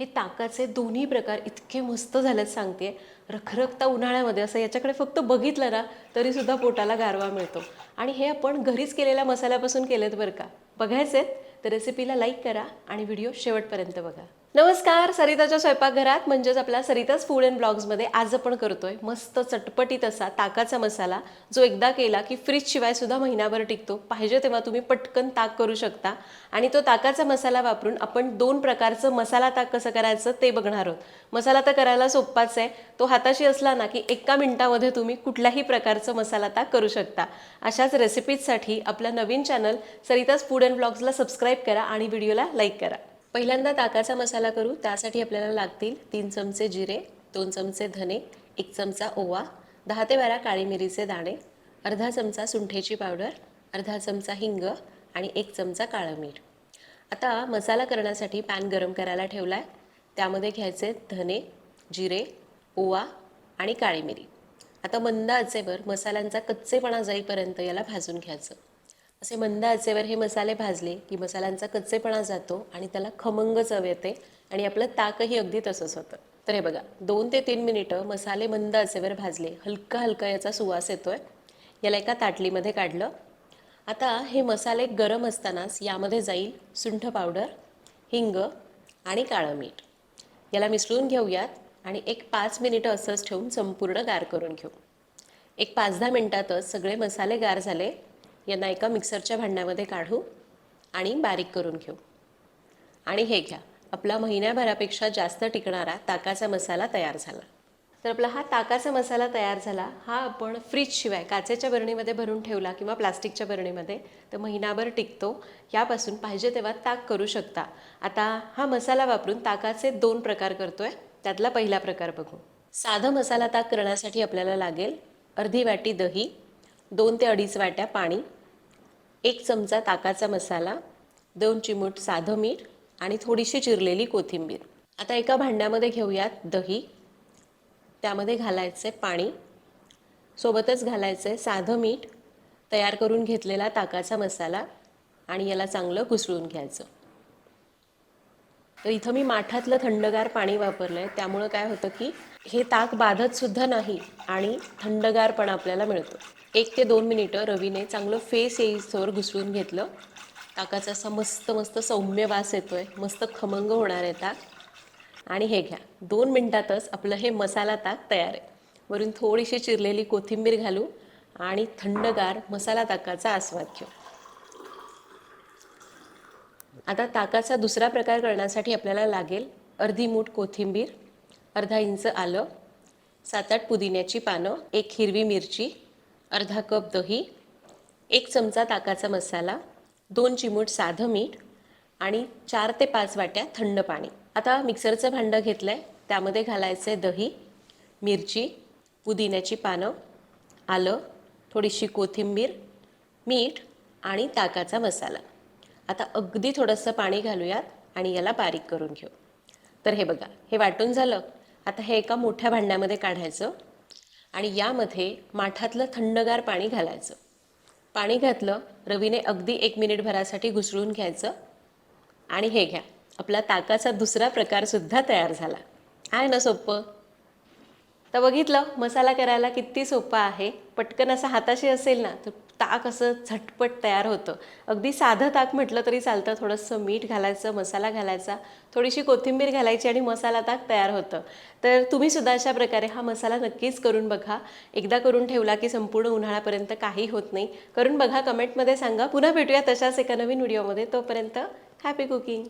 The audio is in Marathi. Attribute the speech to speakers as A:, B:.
A: हे ताकाचे दोन्ही प्रकार इतके मस्त झालेत सांगते. रखरखता उन्हाळ्यामध्ये असं याच्याकडे फक्त बघितलं ना तरीसुद्धा पोटाला गारवा मिळतो. आणि हे आपण घरीच केलेल्या मसाल्यापासून केलेत बरं का. बघायचे आहेत तर रेसिपीला लाईक करा आणि व्हिडिओ शेवटपर्यंत बघा. नमस्कार सरिताच्या स्वयंपाकघरात म्हणजेच आपल्या सरिताच फूड अँड ब्लॉग्समध्ये आज आपण करतोय मस्त चटपटीत असा ताकाचा मसाला जो एकदा केला की फ्रीज शिवाय सुद्धा महिनाभर टिकतो. पाहिजे तेव्हा तुम्ही पटकन ताक करू शकता. आणि तो ताकाचा मसाला वापरून आपण दोन प्रकारचं मसाला ताक कसं करायचं ते बघणार आहोत. मसाला तर करायला सोप्पाच आहे. तो हाताशी असला ना की एका मिनिटामध्ये तुम्ही कुठल्याही प्रकारचं मसाला ताक करू शकता. अशाच रेसिपीजसाठी आपलं नवीन चॅनल सरिताज फूड अँड ब्लॉग्सला सबस्क्राईब करा आणि व्हिडिओला लाईक करा. पहिल्यांदा ताकाचा मसाला करू त्यासाठी आपल्याला लागतील तीन चमचे जिरे दोन चमचे धने एक चमचा ओवा दहा ते बारा काळी मिरीचे दाणे अर्धा चमचा सुंठेची पावडर अर्धा चमचा हिंग आणि एक चमचा काळं मीठ. आता मसाला करण्यासाठी पॅन गरम करायला ठेवला आहे त्यामध्ये घ्यायचे धने जिरे ओवा आणि काळी मिरी. आता मंद आचेवर मसाल्यांचा कच्चेपणा जाईपर्यंत याला भाजून घ्यायचं. असे मंद आचेवर हे मसाले भाजले की मसाल्यांचा कच्चेपणा जातो आणि त्याला खमंग चव येते आणि आपलं ताकही अगदी तसंच होतं. तर हे बघा दोन ते तीन मिनिटं मसाले मंद आचेवर भाजले. हलका हलका याचा सुवास येतोय. याला एका ताटलीमध्ये काढलं. आता हे मसाले गरम असतानाच यामध्ये जाईल सुंठ पावडर हिंग आणि काळं मीठ. याला मिसळून घेऊयात आणि एक पाच मिनिटं असंच ठेवून संपूर्ण गार करून घेऊ. एक पाच दहा मिनटातच सगळे मसाले गार झाले. यांना एका मिक्सरच्या भांड्यामध्ये काढू आणि बारीक करून घेऊ. आणि हे घ्या आपला महिन्याभरापेक्षा जास्त टिकणारा ताकाचा मसाला तयार झाला. तर आपला हा ताकाचा मसाला तयार झाला हा आपण फ्रीजशिवाय काचेच्या बरणीमध्ये भरून ठेवला किंवा प्लास्टिकच्या बरणीमध्ये तर महिनाभर टिकतो. यापासून पाहिजे तेव्हा ताक करू शकता. आता हा मसाला वापरून ताकाचे दोन प्रकार करतो आहे त्यातला पहिला प्रकार बघू. साधं मसाला ताक करण्यासाठी आपल्याला लागेल अर्धी वाटी दही दोन ते अडीच वाट्या पाणी एक चमचा ताकाचा मसाला दोन चिमूट साधं मीठ आणि थोडीशी चिरलेली कोथिंबीर. आता एका भांड्यामध्ये घेऊयात दही. त्यामध्ये घालायचे पाणी. सोबतच घालायचे साधं मीठ. तयार करून घेतलेला ताकाचा मसाला आणि याला चांगलं घुसळून घ्यायचं. तर इथं मी माठातलं थंडगार पाणी वापरलं आहे त्यामुळं काय होतं की हे ताक बाधत सुद्धा नाही आणि थंडगार पण आपल्याला मिळतो. एक ते दोन मिनिटं रवीने चांगलं फेस येईस्तोवर घुसवून घेतलं. ताकाचा असा मस्त मस्त सौम्य वास आहे मस्त खमंग होणार आहे ताक. आणि हे घ्या. दोन मिनटातच आपलं हे मसाला ताक तयार आहे. वरून थोडीशी चिरलेली कोथिंबीर घालू आणि थंडगार मसाला ताकाचा आस्वाद घेऊ. आता ताकाचा दुसरा प्रकार करण्यासाठी आपल्याला लागेल अर्धी मूठ कोथिंबीर अर्धा इंच आलं सात आठ पुदिन्याची पानं एक हिरवी मिरची अर्धा कप दही एक चमचा ताकाचा मसाला दोन चिमूट साधं मीठ आणि चार ते पाच वाट्या थंड पाणी. आता मिक्सरचं भांडं घेतलं आहे त्यामध्ये घालायचं आहे दही मिरची पुदिन्याची पानं आलं थोडीशी कोथिंबीर मीठ आणि ताकाचा मसाला. आता अगदी थोडंसं पाणी घालूयात आणि याला बारीक करून घेऊ. तर हे बघा हे वाटून झालं. आता हे एका मोठ्या भांड्यामध्ये काढायचं आणि यामध्ये माठातलं थंडगार पाणी घालायचं. पाणी घातलं रवीने अगदी एक मिनिटभरासाठी घुसळून घ्यायचं आणि हे घ्या आपला ताकाचा दुसरा प्रकारसुद्धा तयार झाला. आहे ना सोपं तर बघितलं मसाला करायला किती सोपा आहे. पटकन असं हाताशी असेल ना तर ताक असं झटपट तयार होतं. अगदी साधं ताक म्हटलं तरी चालतं. थोडंसं मीठ घालायचं मसाला घालायचा थोडीशी कोथिंबीर घालायची आणि मसाला ताक तयार होतं. तर तुम्ही सुद्धा अशा प्रकारे हा मसाला नक्कीच करून बघा. एकदा करून ठेवला की संपूर्ण उन्हाळ्यापर्यंत काही होत नाही. करून बघा कमेंटमध्ये सांगा. पुन्हा भेटूया तशाच एका नवीन व्हिडिओमध्ये. तोपर्यंत हॅपी कुकिंग